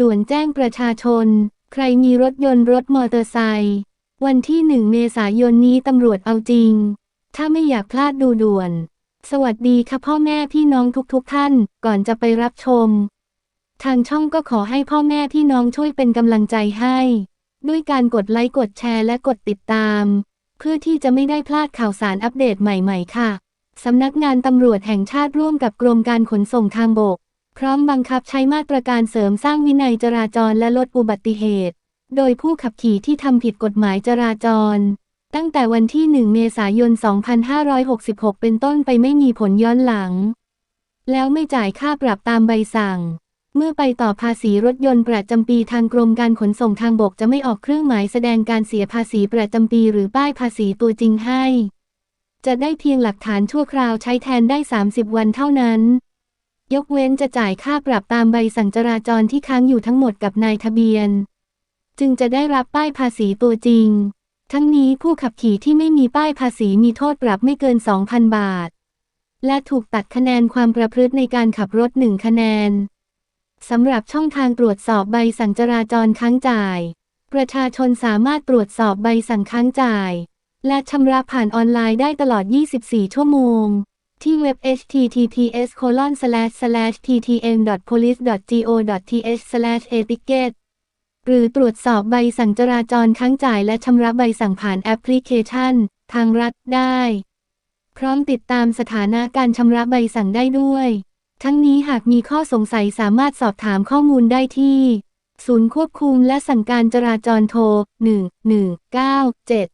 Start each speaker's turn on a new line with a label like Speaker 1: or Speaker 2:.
Speaker 1: ด่วนแจ้งประชาชน ใครมีรถยนต์รถมอเตอร์ไซค์วันที่หนึ่งเมษายนนี้ตำรวจเอาจริง ถ้าไม่อยากพลาดดูด่วน สวัสดีค่ะพ่อแม่พี่น้องทุกๆทท่าน ก่อนจะไปรับชม ทางช่องก็ขอให้พ่อแม่พี่น้องช่วยเป็นกำลังใจให้ ด้วยการกดไลค์กดแชร์และกดติดตาม เพื่อที่จะไม่ได้พลาดข่าวสารอัปเดตใหม่ๆ ค่ะสำนักงานตำรวจแห่งชาติร่วมกับกรมการขนส่งทางบก พร้อมบังคับใช้มาตรการเสริมสร้างวินัยจราจรและลดอุบัติเหตุ โดยผู้ขับขี่ที่ทำผิดกฎหมายจราจร ตั้งแต่วันที่ 1 เมษายน 2566 เป็นต้นไปไม่มีผลย้อนหลัง แล้วไม่จ่ายค่าปรับตามใบสั่ง เมื่อไปต่อภาษีรถยนต์ประจำปีทางกรมการขนส่งทางบกจะไม่ออกเครื่องหมายแสดงการเสียภาษีประจำปีหรือป้ายภาษีตัวจริงให้ จะได้เพียงหลักฐานชั่วคราวใช้แทนได้ 30 วันเท่านั้น ยกเว้นจะจ่ายค่าปรับตามใบสั่งจราจรที่ค้างอยู่ทั้งหมดกับนายทะเบียน จึงจะได้รับป้ายภาษีตัวจริง ทั้งนี้ผู้ขับขี่ที่ไม่มีป้ายภาษีมีโทษปรับไม่เกิน 2,000 บาท และถูกตัดคะแนนความประพฤติในการขับรถหนึ่งคะแนนสำหรับช่องทางตรวจสอบใบสั่งจราจรค้างจ่าย ประชาชนสามารถตรวจสอบใบสั่งค้างจ่าย และชำระผ่านออนไลน์ได้ตลอด 24 ชั่วโมง ที่เว็บ https://ttm.police.go.th/etiquette หรือตรวจสอบใบสั่งจราจรค้างจ่ายและชำระใบสั่งผ่านแอปพลิเคชัน ทางรัฐได้ พร้อมติดตามสถานะการชำระใบสั่งได้ด้วย ทั้งนี้หากมีข้อสงสัยสามารถสอบถามข้อมูลได้ที่ ศูนย์ควบคุมและสั่งการจราจรโทร 1197